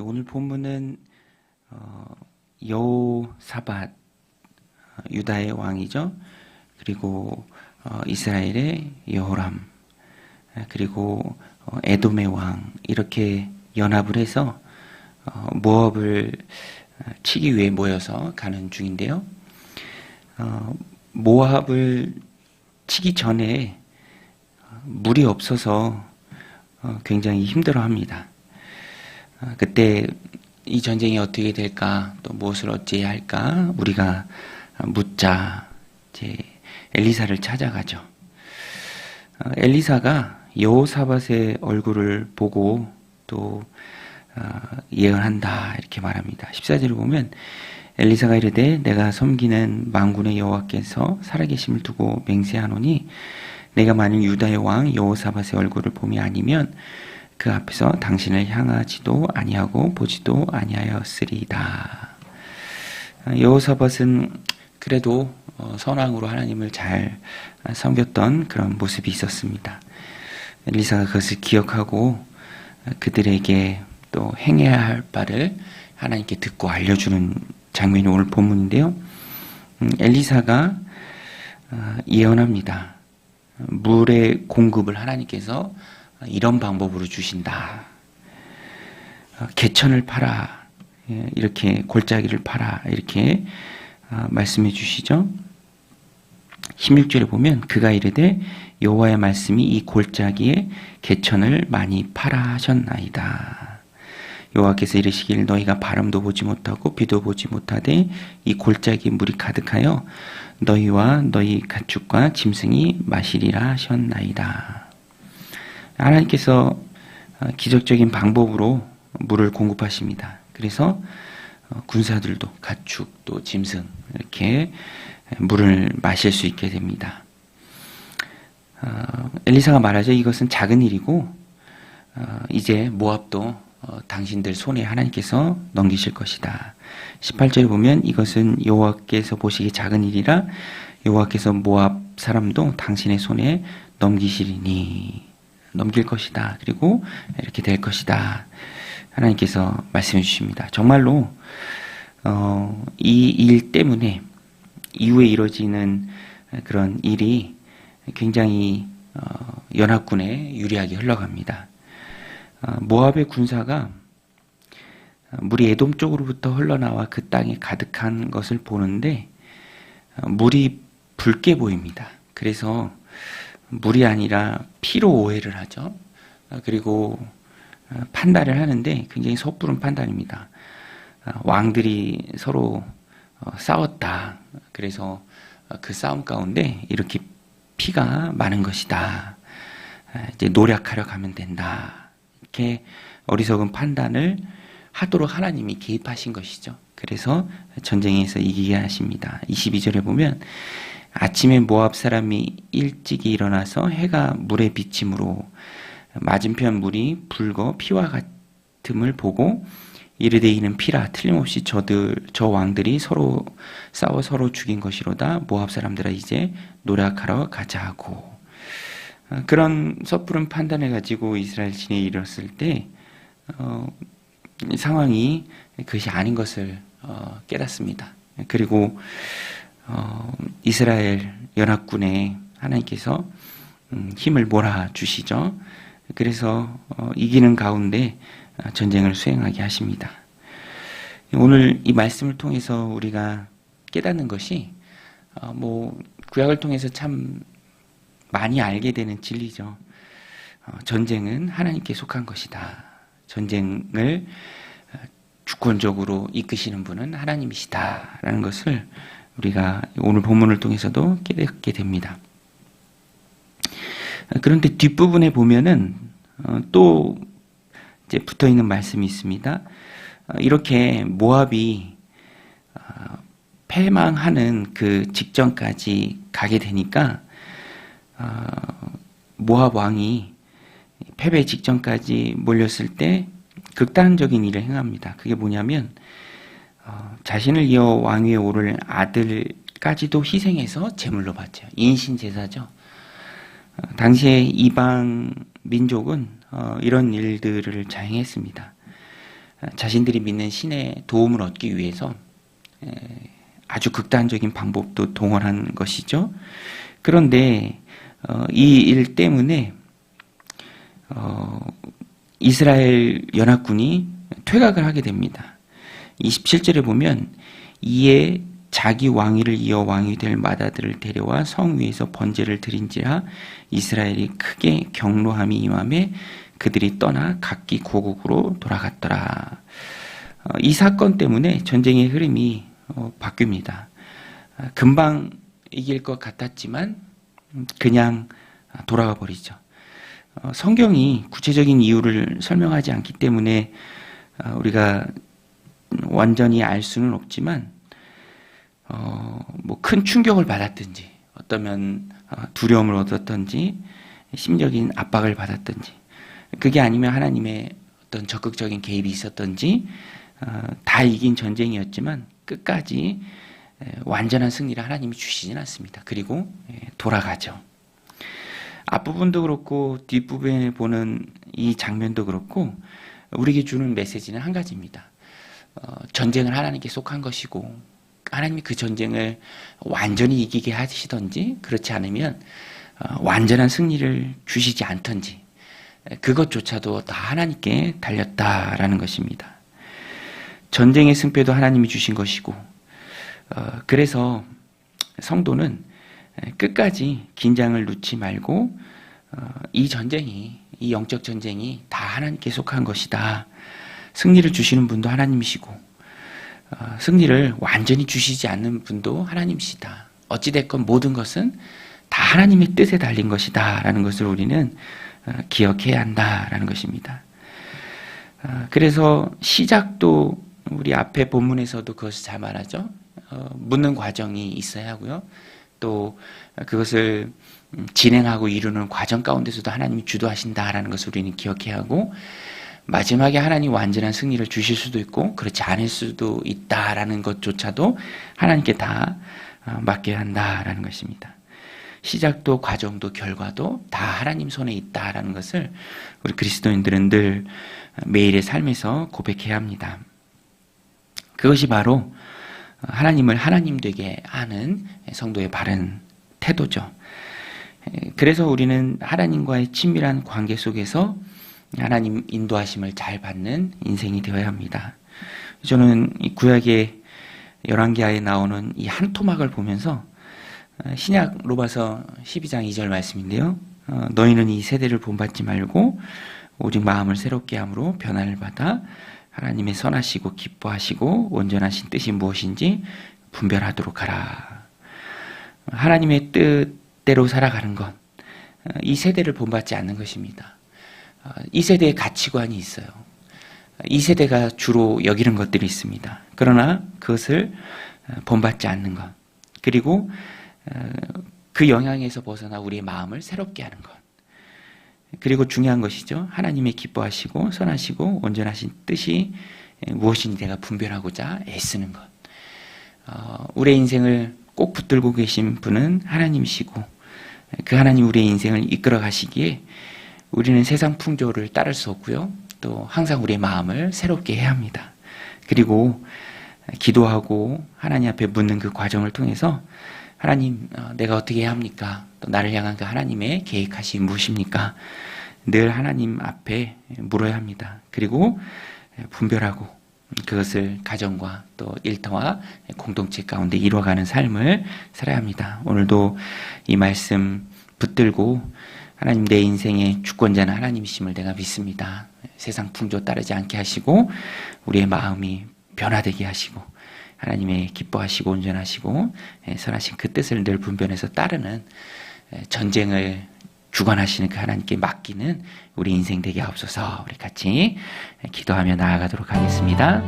오늘 본문은 어, 여호사밧 어, 유다의 왕이죠. 그리고 어, 이스라엘의 여호람 아, 그리고 어, 에돔의 왕 이렇게 연합을 해서 어, 모압을 아, 치기 위해 모여서 가는 중인데요. 어, 모압을 치기 전에 어, 물이 없어서 어, 굉장히 힘들어합니다. 어, 그때 이 전쟁이 어떻게 될까, 또 무엇을 어찌해야 할까, 우리가 묻자, 이제 엘리사를 찾아가죠. 어, 엘리사가 여호사밧의 얼굴을 보고 또 어, 예언한다 이렇게 말합니다. 14절을 보면 엘리사가 이르되 내가 섬기는 만군의 여호와께서 살아계심을 두고 맹세하노니 내가 만일 유다의 왕 여호사밧의 얼굴을 봄이 아니면 그 앞에서 당신을 향하지도 아니하고 보지도 아니하였으리이다. 아, 여호사밧은 그래도 어, 선왕으로 하나님을 잘 섬겼던 그런 모습이 있었습니다. 엘리사가 그것을 기억하고 그들에게 또 행해야 할 바를 하나님께 듣고 알려주는 장면이 오늘 본문인데요. 음, 엘리사가 어, 예언합니다. 물의 공급을 하나님께서 이런 방법으로 주신다. 어, 개천을 팔아 예, 이렇게 골짜기를 팔아 이렇게 어, 말씀해 주시죠. 16절에 보면 그가 이르되 여호와의 말씀이 이 골짜기에 개천을 많이 팔아 하셨나이다. 여호와께서 이르시길 너희가 바람도 보지 못하고 비도 보지 못하되 이 골짜기 물이 가득하여 너희와 너희 가축과 짐승이 마시리라 하셨나이다. 하나님께서 어, 기적적인 방법으로 물을 공급하십니다. 그래서 어, 군사들도 가축 또 짐승 이렇게 물을 마실 수 있게 됩니다. 어, 엘리사가 말하죠. 이것은 작은 일이고 이제 모압도 당신들 손에 하나님께서 넘기실 것이다. 18절에 보면 이것은 여호와께서 보시기 작은 일이라 여호와께서 모압 사람도 당신의 손에 넘기시리니 넘길 것이다. 그리고 이렇게 될 것이다. 하나님께서 말씀해 주십니다. 정말로 어, 이 일 때문에 이후에 이루어지는 그런 일이 굉장히 어, 연합군에 유리하게 흘러갑니다. 어, 모압의 군사가 물이 에돔 쪽으로부터 흘러나와 그 땅에 가득한 것을 보는데 어, 물이 붉게 보입니다. 그래서 물이 아니라 피로 오해를 하죠. 어, 그리고 어, 판단을 하는데 굉장히 섣부른 판단입니다. 어, 왕들이 서로 싸웠다. 그래서 그 싸움 가운데 이렇게 피가 많은 것이다. 이제 노력하려 가면 된다. 이렇게 어리석은 판단을 하도록 하나님이 개입하신 것이죠. 그래서 전쟁에서 이기게 하십니다. 22절에 보면 아침에 모압 사람이 일찍이 일어나서 해가 물에 비침으로 맞은편 물이 붉어 피와 같음을 보고 이르되 이는 피라. 틀림없이 저들 저 왕들이 서로 싸워 서로 죽인 것이로다. 모압 사람들아 이제 노력하러 가자 하고. 어, 그런 섣부른 판단을 가지고 이스라엘 진에 이르렀을 때 어, 상황이 그것이 아닌 것을 어, 깨닫습니다. 그리고 어, 이스라엘 연합군에 하나님께서 음, 힘을 몰아 주시죠. 그래서 어, 이기는 가운데 어, 전쟁을 수행하게 하십니다. 오늘 이 말씀을 통해서 우리가 깨닫는 것이 어, 뭐 구약을 통해서 참 많이 알게 되는 진리죠. 어, 전쟁은 하나님께 속한 것이다. 전쟁을 어, 주권적으로 이끄시는 분은 하나님이시다라는 것을 우리가 오늘 본문을 통해서도 깨닫게 됩니다. 그런데 뒷부분에 보면은 어, 또 이제 붙어 있는 말씀이 있습니다. 어, 이렇게 모압이 어, 패망하는 그 직전까지 가게 되니까 모압 왕이 패배 직전까지 몰렸을 때 극단적인 일을 행합니다. 그게 뭐냐면 어, 자신을 이어 왕위에 오를 아들까지도 희생해서 제물로 바쳐요. 인신 제사죠. 어, 당시에 이방 민족은 어, 이런 일들을 자행했습니다. 자신들이 믿는 신의 도움을 얻기 위해서 아주 극단적인 방법도 동원한 것이죠. 그런데 어, 이일 때문에 어, 이스라엘 연합군이 퇴각을 하게 됩니다. 27절에 보면 이에 자기 왕위를 이어 왕이 될 마다들을 데려와 성 위에서 번제를 드린지라 이스라엘이 크게 경로함이 임함에 그들이 떠나 각기 고국으로 돌아갔더라. 어, 이 사건 때문에 전쟁의 흐름이 어, 바뀝니다. 아, 금방 이길 것 같았지만 그냥 돌아가 버리죠. 어, 성경이 구체적인 이유를 설명하지 않기 때문에 우리가 완전히 알 수는 없지만 뭐큰 충격을 받았든지 어떠면 두려움을 얻었던지 심적인 압박을 받았든지 그게 아니면 하나님의 어떤 적극적인 개입이 있었던지 어, 다 이긴 전쟁이었지만 끝까지 완전한 승리를 하나님이 주시진 않습니다. 그리고 돌아가죠. 앞부분도 그렇고 뒷부분에 보는 이 장면도 그렇고 우리에게 주는 메시지는 한 가지입니다. 어, 전쟁을 하나님께 속한 것이고 하나님이 그 전쟁을 완전히 이기게 하시던지 그렇지 않으면 어, 완전한 승리를 주시지 않던지 그것조차도 다 하나님께 달렸다라는 것입니다. 전쟁의 승패도 하나님이 주신 것이고, 어, 그래서 성도는 끝까지 긴장을 놓지 말고, 어, 이 전쟁이, 이 영적 전쟁이 다 하나님께 속한 것이다. 승리를 주시는 분도 하나님이시고, 어, 승리를 완전히 주시지 않는 분도 하나님이시다. 어찌됐건 모든 것은 다 하나님의 뜻에 달린 것이다. 라는 것을 우리는 어, 기억해야 한다 라는 것입니다. 어, 그래서 시작도 우리 앞에 본문에서도 그것을 잘 말하죠. 어, 묻는 과정이 있어야 하고요. 또 그것을 음, 진행하고 이루는 과정 가운데서도 하나님이 주도하신다라는 것을 우리는 기억해야 하고 마지막에 하나님 완전한 승리를 주실 수도 있고 그렇지 않을 수도 있다라는 것조차도 하나님께 다 맡겨야 한다라는 것입니다. 시작도 과정도 결과도 다 하나님 손에 있다라는 것을 우리 그리스도인들은 늘 매일의 삶에서 고백해야 합니다. 그것이 바로 하나님을 하나님 되게 하는 성도의 바른 태도죠. 그래서 우리는 하나님과의 친밀한 관계 속에서 하나님 인도하심을 잘 받는 인생이 되어야 합니다. 저는 이 구약의 열왕기하에 나오는 이 한 토막을 보면서 신약 로마서 12장 2절 말씀인데요. 어, 너희는 이 세대를 본받지 말고 오직 마음을 새롭게 함으로 변화를 받아 하나님의 선하시고 기뻐하시고 온전하신 뜻이 무엇인지 분별하도록 하라. 하나님의 뜻대로 살아가는 것, 어, 이 세대를 본받지 않는 것입니다. 어, 이 세대의 가치관이 있어요. 이 세대가 주로 여기는 것들이 있습니다. 그러나 그것을 본받지 않는 것. 그리고 그 영향에서 벗어나 우리의 마음을 새롭게 하는 것. 그리고 중요한 것이죠. 하나님의 기뻐하시고 선하시고 온전하신 뜻이 무엇인지 내가 분별하고자 애쓰는 것. 어, 우리의 인생을 꼭 붙들고 계신 분은 하나님이시고 그 하나님 우리의 인생을 이끌어 가시기에 우리는 세상 풍조를 따를 수 없고요. 또 항상 우리의 마음을 새롭게 해야 합니다. 그리고 기도하고 하나님 앞에 묻는 그 과정을 통해서 하나님, 어, 내가 어떻게 해야 합니까? 또 나를 향한 그 하나님의 계획하신 무엇입니까? 늘 하나님 앞에 물어야 합니다. 그리고 분별하고 그것을 가정과 또 일터와 공동체 가운데 이루어가는 삶을 살아야 합니다. 오늘도 이 말씀 붙들고 하나님 내 인생의 주권자는 하나님이심을 내가 믿습니다. 세상 풍조 따르지 않게 하시고 우리의 마음이 변화되게 하시고 하나님의 기뻐하시고 온전하시고 예, 선하신 그 뜻을 늘 분별해서 따르는 예, 전쟁을 주관하시는 그 하나님께 맡기는 우리 인생 되게 하옵소서 우리 같이 기도하며 나아가도록 하겠습니다.